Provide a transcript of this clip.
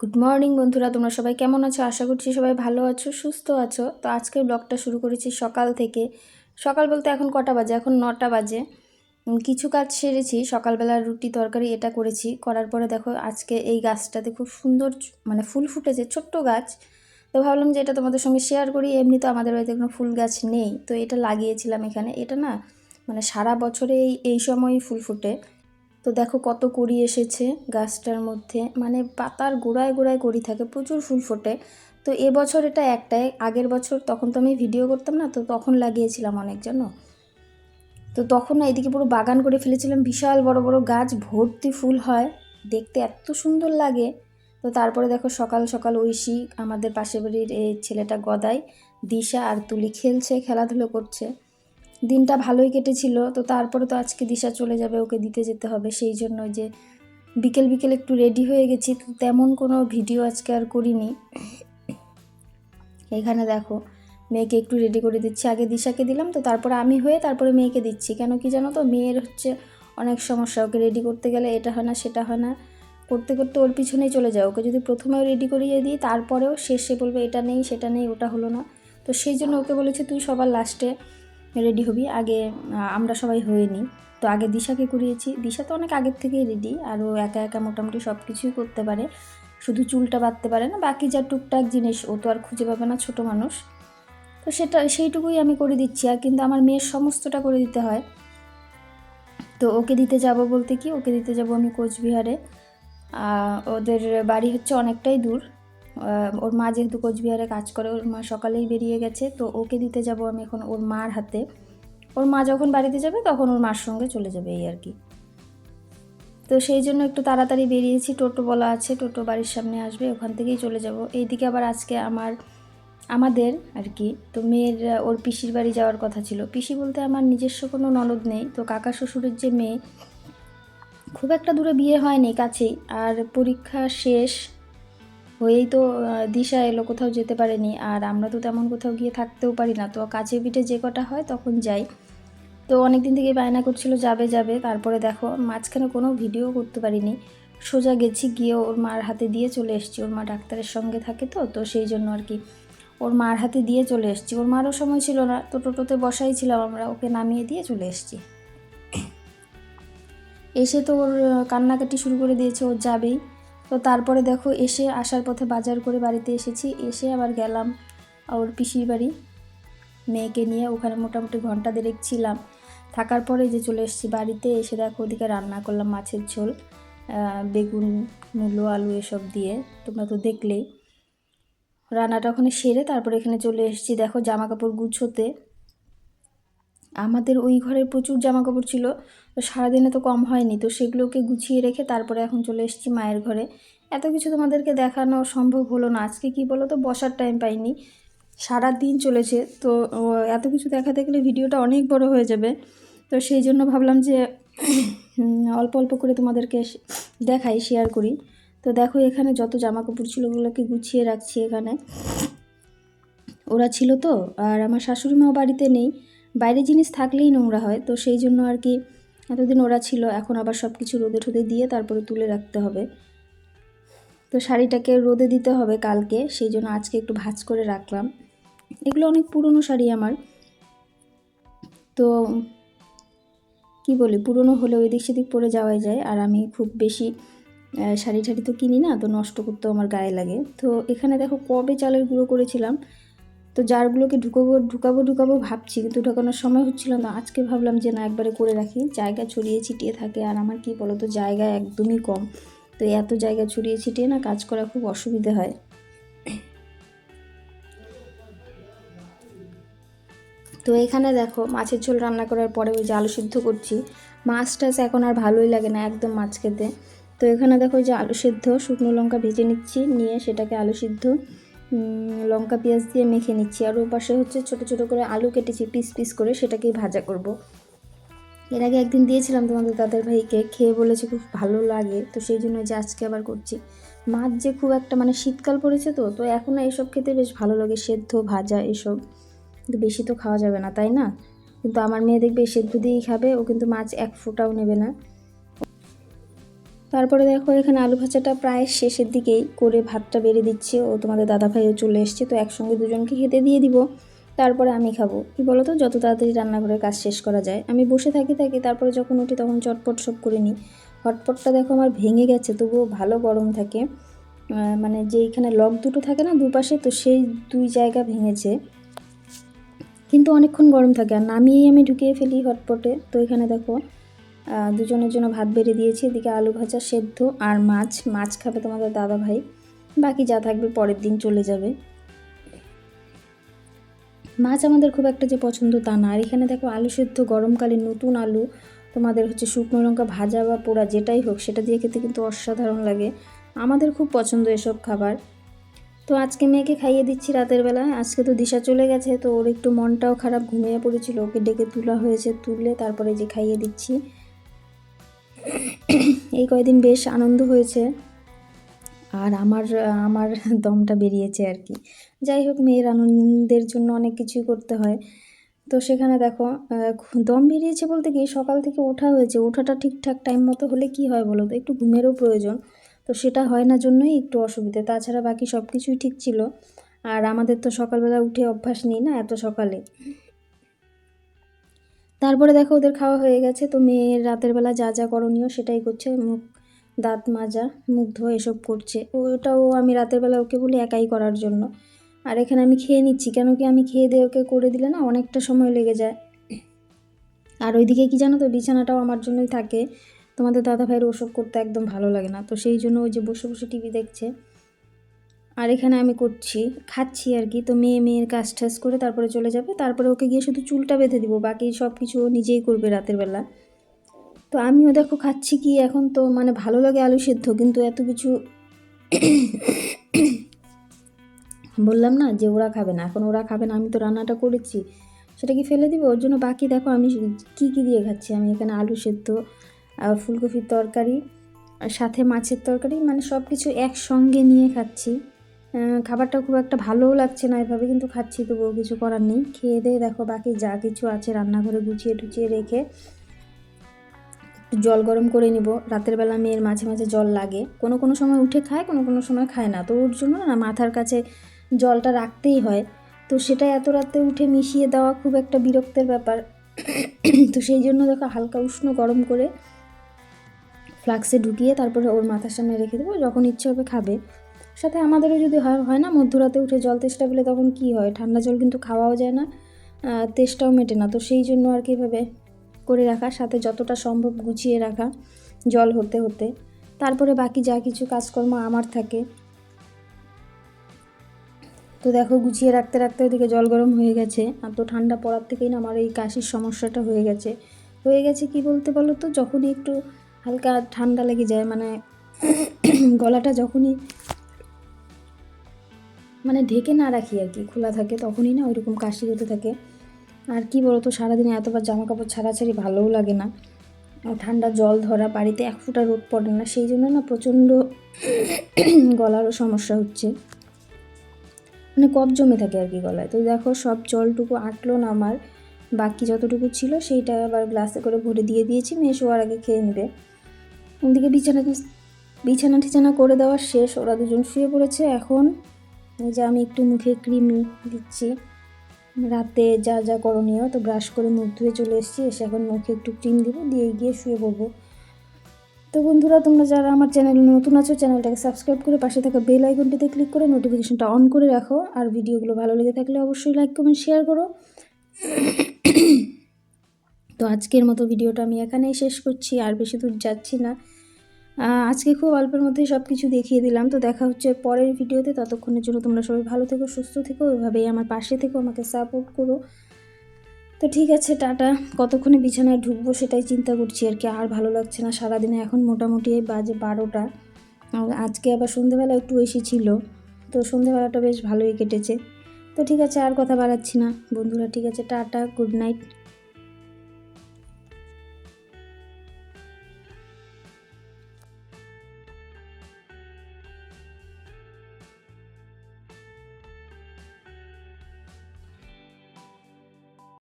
Good morning বন্ধুরা। তোমরা সবাই কেমন আছো? আশা করছি সবাই ভালো আছো, সুস্থ আছো। তো আজকে ব্লগটা শুরু করেছি সকাল থেকে। সকাল বলতে এখন কটা বাজে? এখন নটা বাজে। কিছু কাজ সেরেছি। সকালবেলা রুটি তরকারি এটা করেছি। করার পরে দেখো, আজকে এই গাছটাতে খুব সুন্দর মানে ফুল ফুটেছে, ছোট্ট গাছ। তো ভাবলাম যে এটা তোমাদের সঙ্গে শেয়ার করি। এমনি তো আমাদের বাড়িতে কোনো ফুল গাছ নেই। তো এটা লাগিয়েছিলাম এখানে। এটা না মানে সারা বছরে এই সময়ই ফুল ফুটে। তো দেখো কত কড়ি এসেছে গাছটার মধ্যে। মানে পাতার গোড়ায় গোড়ায় কড়ি থাকে, প্রচুর ফুল ফোটে। তো এবছর এটা একটাই, আগের বছর তখন তো আমি ভিডিও করতাম না, তো তখন লাগিয়েছিলাম অনেক তো তখন না এদিকে পুরো বাগান করে ফেলেছিলাম, বিশাল বড় বড় গাছ, ভর্তি ফুল হয়, দেখতে এত সুন্দর লাগে। তো তারপরে দেখো সকাল সকাল ঐশী, আমাদের পাশের বাড়ির এই ছেলেটা গদাই, দিশা আর তুলি খেলছে, খেলাধুলো করছে। দিনটা ভালোই কেটেছিল, তো তারপরে তো আজকে দিশা চলে যাবে, ওকে দিতে যেতে হবে। সেই জন্য যে বিকেল বিকেল একটু রেডি হয়ে গেছি, তো তেমন কোনো ভিডিও আজকে আর করিনি। এখানে দেখো, মেয়েকে একটু রেডি করে দিচ্ছি। আগে দিশাকে দিলাম, তো তারপরে আমি হয়ে তারপরে মেয়েকে দিচ্ছি। কেন কি জানো তো, মেয়ের হচ্ছে অনেক সমস্যা। ওকে রেডি করতে গেলে এটা হয় না, সেটা হয় না। করতে করতে ওর পিছনেই চলে যায়। ওকে যদি প্রথমেও রেডি করিয়ে দিই, তারপরেও শেষে বলবে, এটা নেই, সেটা নেই, ওটা হলো না। তো সেই জন্য ওকে বলেছি, তুই সবার লাস্টে রেডি হবি। আগে আমরা সবাই হয়ে নিই তো আগে দিশাকে করিয়েছি। দিশা তো অনেক আগের থেকেই রেডি আর ও একা একা মোটামুটি সব কিছুই করতে পারে। শুধু চুলটা বাঁধতে পারে না, বাকি যা টুকটাক জিনিস, ও তো আর খুঁজে পাবে না ছোট মানুষ। তো সেটা, সেইটুকুই আমি করে দিচ্ছি। আর কিন্তু আমার মেয়ের সমস্তটা করে দিতে হয়। তো ওকে দিতে যাব বলতে কি? ওকে দিতে যাব আমি কোচবিহারে। ওদের বাড়ি হচ্ছে অনেকটাই দূর। ওর মা যেহেতু কোচবিহারে কাজ করে, ওর মা সকালেই বেরিয়ে গেছে, তো ওকে দিতে যাব আমি এখন ওর মার হাতে। ওর মা যখন বাড়িতে যাবে, তখন ওর মার সঙ্গে চলে যাবে এই আর কি। তো সেই জন্য একটু তাড়াতাড়ি বেরিয়েছি, টোটো বলা আছে, টোটো বাড়ির সামনে আসবে, ওখান থেকেই চলে যাব। এইদিকে আবার আজকে আমার, আমাদের আর কি, তো মেয়ের ওর পিসির বাড়ি যাওয়ার কথা ছিল। পিসি বলতে আমার নিজস্ব কোনো ননদ নেই, তো কাকা শ্বশুরের যে মেয়ে, খুব একটা দূরে বিয়ে হয়নি, কাছেই। আর পরীক্ষা শেষ হয়েই তো দিশা এলো, কোথাও যেতে পারেনি। আর আমরা তো তেমন কোথাও গিয়ে থাকতেও পারি না। তো কাছে পিঠে যে কটা হয় তখন যাই। তো অনেক দিন থেকে বায়না করছিল, যাবে যাবে। তারপরে দেখো, মাঝখানে কোনো ভিডিও করতে পারিনি। সোজা গেছি, গিয়ে ওর মার হাতে দিয়ে চলে এসেছি। ওর মা ডাক্তারের সঙ্গে থাকে তো তো সেই জন্য আর কি। ওর মার হাতে দিয়ে চলে এসেছি। ওর মারও সময় ছিল না। তো টোটোতে বসাই ছিলাম আমরা, ওকে নামিয়ে দিয়ে চলে এসেছি। এসে তো ওর কান্নাকাটি শুরু করে দিয়েছে ওর যাবেই। তো তারপরে দেখো এসে আসার পথে বাজার করে বাড়িতে এসেছি, এসে আবার গেলাম ওর পিসির বাড়ি। মেয়েকে নিয়ে ওখানে মোটামুটি ঘণ্টা দেড়েক ছিলাম। থাকার পরে যে চলে এসেছি বাড়িতে, এসে দেখো ওদিকে রান্না করলাম মাছের ঝোল বেগুন, মূলো, আলু এসব দিয়ে। তোমরা তো দেখলেই। রান্নাটা ওখানে সেরে তারপরে এখানে চলে এসেছি। দেখো জামা কাপড় গুছোতে। আমাদের ওই ঘরের প্রচুর জামা কাপড় ছিল, তো সারাদিনে তো কম হয়নি, তো সেগুলোকে গুছিয়ে রেখে তারপরে এখন চলে এসেছি মায়ের ঘরে। এত কিছু তোমাদেরকে দেখানো সম্ভব হলো না, আজকে কি বলো তো, বসার টাইম পাইনি। সারা দিন চলেছে, তো এত কিছু দেখাতে গেলে ভিডিওটা অনেক বড় হয়ে যাবে, তো সেই জন্য ভাবলাম যে অল্প অল্প করে তোমাদেরকে দেখাই শেয়ার করি। তো দেখো এখানে যত জামা কাপড় ছিল ওগুলোকে গুছিয়ে রাখছি এখানে। ওরা ছিল তো, আর আমার শাশুড়ি মাও বাড়িতে নেই বাইরে জিনিস থাকলেই নোংরা হয়। তো সেই জন্য আর কি এতদিন ওরা ছিল, এখন আবার সব কিছু রোদে ঠোদে দিয়ে তারপরে তুলে রাখতে হবে। তো শাড়িটাকে রোদে দিতে হবে কালকে, সেই জন্য আজকে একটু ভাজ করে রাখলাম। এগুলো অনেক পুরনো শাড়ি আমার। তো কি বলি, পুরনো হলে ওই দিক সেদিক পরে যাওয়াই যায়। আর আমি খুব বেশি শাড়ি ঠাড়ি তো কিনি না, তো নষ্ট করতেও আমার গায়ে লাগে। তো এখানে দেখো কবে চালের গুঁড়ো করেছিলাম তো জারগুলোকে ঢুকাবো ঢুকাবো ঢুকাবো ভাবছি কিন্তু ঢুকানোর সময় হচ্ছিল না। আজকে ভাবলাম যে না, একবারে করে রাখি। জায়গা ছড়িয়ে ছিটিয়ে থাকে আর আমার কি বলো তো জায়গা একদমই কম। তো এত জায়গা ছড়িয়ে ছিটিয়ে না কাজ করা খুব অসুবিধে হয়। তো এখানে দেখো, মাছের ঝোল রান্না করার পরে ওই যে আলু সিদ্ধ করছি। মাছ টাছ এখন আর ভালোই লাগে না একদম মাছ খেতে। তো এখানে দেখো যে আলু সিদ্ধ, শুকনো লঙ্কা ভেজে নিচ্ছি, নিয়ে সেটাকে আলু সিদ্ধ লঙ্কা, পেঁয়াজ দিয়ে মেখে নিচ্ছি। আর ওর পাশে হচ্ছে ছোট ছোট করে আলু কেটেছি, পিস পিস করে সেটাকেই ভাজা করব। এর আগে একদিন দিয়েছিলাম তোমাদের দাদার ভাইকে, খেয়ে বলেছে খুব ভালো লাগে, তো সেই জন্য যে আজকে আবার করছি। মাছ যে খুব একটা মানে শীতকাল পড়েছে তো তো এখন এসব খেতে বেশ ভালো লাগে, সেদ্ধ, ভাজা এসব। কিন্তু বেশি তো খাওয়া যাবে না, তাই না? কিন্তু আমার মেয়ে দেখবে সেদ্ধ দিয়েই খাবে, ও কিন্তু মাছ এক ফোঁটাও নেবে না। তারপরে দেখো, এখানে আলু ভাজাটা প্রায় শেষের দিকেই করে ভাতটা বেড়ে দিচ্ছে। ও তোমাদের দাদা ভাইও চলে এসছে, তো একসঙ্গে দুজনকে খেতে দিয়ে দিব। তারপরে আমি খাব। কি বলো তো যত তাড়াতাড়ি রান্নাঘরের কাজ শেষ করা যায়। আমি বসে থাকি থাকি তারপরে যখন উঠি তখন চটপট সব করে নিই। হটপটটা দেখো আমার ভেঙে গেছে, তবুও ভালো গরম থাকে। মানে যে এখানে লক দুটো থাকে না দুপাশে, তো সেই দুই জায়গা ভেঙেছে। কিন্তু অনেকক্ষণ গরম থাকে। আর নামিয়েই আমি ঢুকিয়ে ফেলি হটপটে। তো এখানে দেখো দুজনের জন্য ভাত বেড়ে দিয়েছি। এদিকে আলু ভাজা সেদ্ধ আর মাছ। মাছ খাবে তোমাদের দাদা ভাই। বাকি যা থাকবে পরের দিন চলে যাবে। মাছ আমাদের খুব একটা যে পছন্দ তা না। আর এখানে দেখো আলু সেদ্ধ, গরমকালে নতুন আলু, তোমাদের হচ্ছে শুকনো লঙ্কা ভাজা বা পোড়া যেটাই হোক, সেটা দিয়ে খেতে কিন্তু অসাধারণ লাগে। আমাদের খুব পছন্দ এসব খাবার। তো আজকে মেয়েকে খাইয়ে দিচ্ছি রাতের বেলা আজকে তো দিশা চলে গেছে, তো ওর একটু মনটাও খারাপ, ঘুমিয়ে পড়েছিল। ওকে ডেকে তোলা হয়েছে তুললে তারপরে যে খাইয়ে দিচ্ছি। এই কয়দিন বেশ আনন্দ হয়েছে। আর আমার আমার দমটা বেরিয়েছে আর কি। যাই হোক, মেয়ের আনন্দের জন্য অনেক কিছুই করতে হয়। তো সেখানে দেখো দম বেরিয়েছে বলতে কি, সকাল থেকে ওঠা হয়েছে। ওঠাটা ঠিকঠাক টাইম মতো হলে কি হয় বলো তো? একটু ঘুমেরও প্রয়োজন। তো সেটা হয় না জন্যই একটু অসুবিধে। তাছাড়া বাকি সব কিছুই ঠিক ছিল। আর আমাদের তো সকালবেলা উঠে অভ্যাস নেই না এত সকালে। তারপরে দেখো ওদের খাওয়া হয়ে গেছে, তো মেয়ের রাতের বেলা যা যা করণীয় সেটাই করছে, মুখ, দাঁত মাজা, মুখ ধোয়া এসব করছে। ওটাও আমি রাতের বেলা ওকে বলি একাই করার জন্য। আর এখানে আমি খেয়ে নিচ্ছি, কেন কি আমি খেয়ে দিয়ে ওকে করে দিলে না অনেকটা সময় লেগে যায়। আর ওইদিকে কি জানো তো, বিছানাটাও আমার জন্যই থাকে। তোমাদের দাদা ভাইয়ের ওসব করতে একদম ভালো লাগে না, তো সেই জন্য ওই যে বসে বসে টিভি দেখছে। আর এখানে আমি করছি, খাচ্ছি আর কি। তো মেয়ে মেয়ের কাজ টাজ করে তারপরে চলে যাবে। তারপরে ওকে গিয়ে শুধু চুলটা বেঁধে দিব, বাকি সব কিছু ও নিজেই করবে রাতের বেলা। তো আমিও দেখো খাচ্ছি কি, এখন তো মানে ভালো লাগে আলু সেদ্ধ, কিন্তু এত কিছু বললাম না যে ওরা খাবে না। এখন ওরা খাবে না, আমি তো রান্নাটা করেছি, সেটা কি ফেলে দিব? ওর জন্য বাকি দেখো আমি কি কি দিয়ে খাচ্ছি। আমি এখানে আলু সেদ্ধ ফুলকপির তরকারি সাথে মাছের তরকারি মানে সব কিছু একসঙ্গে নিয়ে খাচ্ছি। খাবারটা খুব একটা ভালোও লাগছে না এভাবে, কিন্তু খাচ্ছি, তবুও কিছু করার নেই। খেয়ে দিয়ে দেখো বাকি যা কিছু আছে রান্নাঘরে গুছিয়ে টুচিয়ে রেখে একটু জল গরম করে নিব। রাতের বেলা মেয়ের মাঝে মাঝে জল লাগে। কোনো কোনো সময় উঠে খায়, কোনো কোনো সময় খায় না। তো ওর জন্য না মাথার কাছে জলটা রাখতেই হয়। তো সেটা এত রাতে উঠে মিশিয়ে দেওয়া খুব একটা বিরক্তের ব্যাপার। তো সেই জন্য দেখো হালকা উষ্ণ গরম করে ফ্লাক্সে ঢুকিয়ে তারপরে ওর মাথার সামনে রেখে দেবো। যখন ইচ্ছে হবে খাবে। সাথে আমাদেরও যদি হয় হয় না? মধ্যরাতে উঠে জল তেষ্টা পেলে তখন কি হয়? ঠান্ডা জল কিন্তু খাওয়াও যায় না তেষ্টাও মেটে না। তো সেই জন্য আর কি এভাবে করে রাখা, সাথে যতটা সম্ভব গুছিয়ে রাখা জল হতে হতে। তারপরে বাকি যা কিছু কাজকর্ম আমার থাকে। তো দেখো, গুছিয়ে রাখতে রাখতে ওদিকে জল গরম হয়ে গেছে। আর তো ঠান্ডা পড়ার থেকেই না আমার এই কাশির সমস্যাটা হয়ে গেছে। হয়ে গেছে কি বলতে বলো তো? যখনই একটু হালকা ঠান্ডা লেগে যায় মানে গলাটা যখনই মানে ঢেকে না রাখি আর কি, খোলা থাকে তখনই না ওইরকম কাশি হতে থাকে। আর কি বলতো, সারাদিনে এতবার জামা কাপড় ছাড়াছাড়ি ভালোও লাগে না। ঠান্ডা জল ধরা, বাড়িতে এক ফোঁটা রোদ পড়ে না, সেই জন্য না প্রচণ্ড গলারও সমস্যা হচ্ছে। মানে কফ জমে থাকে আর কি গলায়। তো দেখো, সব জলটুকু আটলো না আমার, বাকি যতটুকু ছিল সেইটা আবার গ্লাসে করে ভরে দিয়ে দিয়েছি, মেয়ে শোয়ার আগে খেয়ে নেবে। ওদিকে বিছানা বিছানা টিছানা করে দেওয়া শেষ, ওরা দুজন শুয়ে পড়েছে। এখন যে আমি একটু মুখে ক্রিম দিচ্ছি। রাতে যা যা করণীয়, তো ব্রাশ করে মুখ ধুয়ে চলে এসেছি। এসে এখন মুখে একটু ক্রিম দিব, দিয়ে গিয়ে শুয়ে পড়ব। তো বন্ধুরা, তোমরা যারা আমার চ্যানেলে নতুন আছো চ্যানেলটাকে সাবস্ক্রাইব করে পাশে থাকা বেল আইকনটিতে ক্লিক করে নোটিফিকেশনটা অন করে রাখো। আর ভিডিওগুলো ভালো লেগে থাকলে অবশ্যই লাইক কমেন্ট শেয়ার করো। তো আজকের মতো ভিডিওটা আমি এখানেই শেষ করছি। আর বেশি দূর যাচ্ছি না। আজকে খুব অল্পের মধ্যেই সব কিছু দেখিয়ে দিলাম। তো দেখা হচ্ছে পরের ভিডিওতে। ততক্ষণের জন্য তোমরা সবাই ভালো থেকো, সুস্থ থেকো, এভাবেই আমার পাশে থেকো, আমাকে সাপোর্ট করো। তো ঠিক আছে, টাটা। কতক্ষণে বিছানায় ঢুকবো সেটাই চিন্তা করছি আর কি, আর ভালো লাগছে না। সারাদিনে এখন মোটামুটি বাজে বারোটা। আজকে আবার সন্ধেবেলা একটু এসি ছিল, তো সন্ধেবেলাটা বেশ ভালোই কেটেছে। তো ঠিক আছে, আর কথা বাড়াচ্ছি না। বন্ধুরা, ঠিক আছে, টাটা গুড নাইট